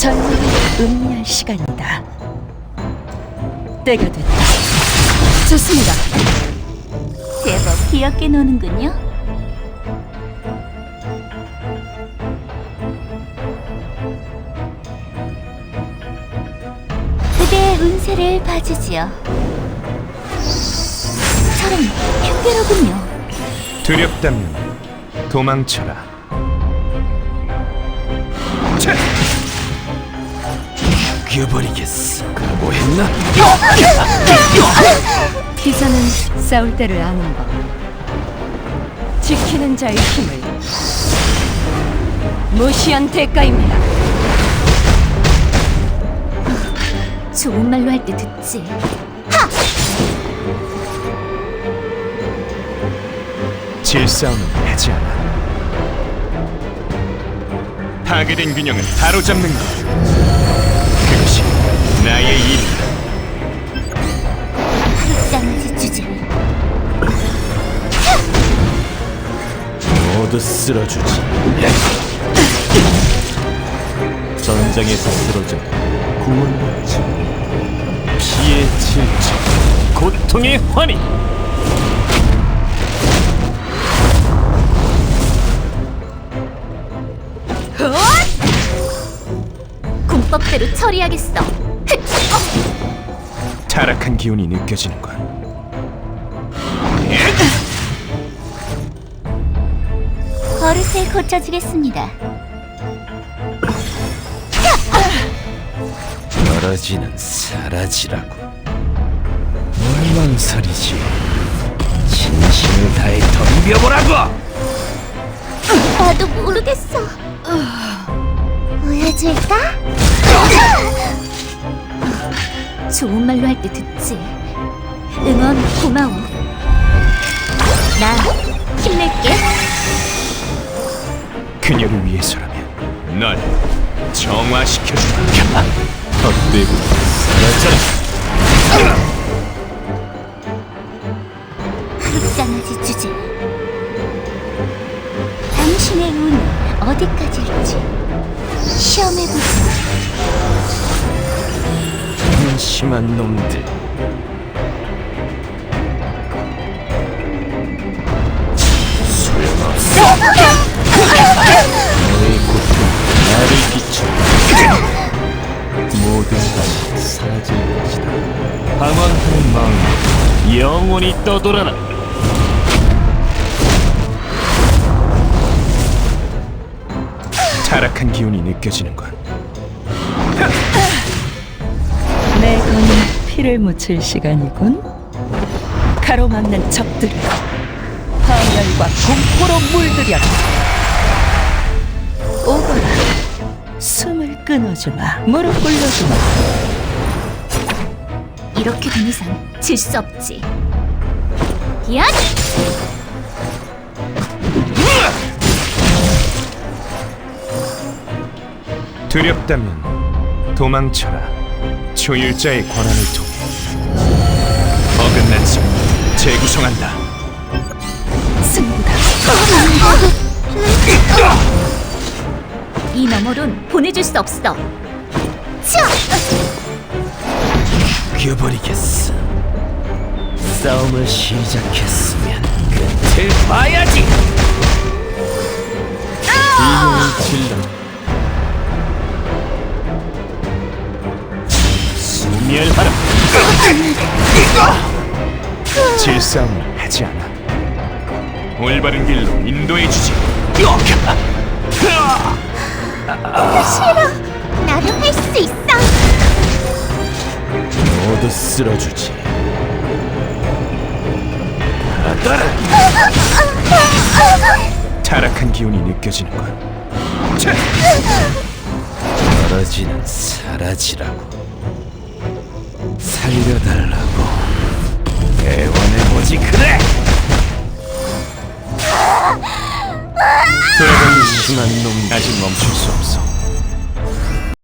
전율을 음미할 시간이다. 때가 됐다. 좋습니다. 제법 귀엽게 노는군요. 그대의 운세를 봐주지요. 저런 흉계로군요. 두렵다면 도망쳐라. 차! 죽여버리겠어. 각오했나? 기사는 싸울 때를 아는 법. 지키는 자의 힘을 무시한 대가입니다. 좋은 말로 할 때 듣지. 질싸움은 하지 않아. 파괴된 균형을 바로잡는 것. 모두 쓸어주지. 전장에서 쓰러져 구원받지. 피의 질주, 고통의 환희. 공법대로 처리하겠어. 타락한 기운이 느껴지는 것. 버릇을 고쳐주겠습니다. 떨어지는 사라지라고. 뭘 망설이지? 진심을 다해 덤벼보라고! 나도 모르겠어. 보여줄까? 좋은 말로 할 때 듣지. 응원 고마워. 나 힘낼게. 그녀를 위해서라면 널 정화시켜주마. 헛되고 사라져라. 불쌍하지 주제. 당신의 운이 어디까지일지 시험해보자. 심한 놈들. 소용없어. 방황하는 마음 영원히 떠돌아라. 타락한 기운이 느껴지는 것. 내 검은 피를 묻힐 시간이군. 가로막는 적들을 파멸과 공포로 물들여라. 오거라. 숨을 끊어주마. 무릎 꿇려주마. 이렇게 된 이상 질 수 없지. 야! 두렵다면 도망쳐라. 조율자의 권한을 통해 어긋난 성 재구성한다. 승부다. 이 너머론 보내줄 수 없어. 차! 죽여버리겠어. 싸움을 시작했으면 끝을 봐야지. 소멸하라. 질싸움을 하지 않아. 올바른 길로 인도해 주지. 나도 할 수 있어. 모두 쓸어주지. 알았다. 타락한 기운이 느껴지는 것. 차! 떨어지는 사라지라고. 살려달라고. 애원해보지 그래. 돌아가는 심한 놈 아직 멈출 수 없어.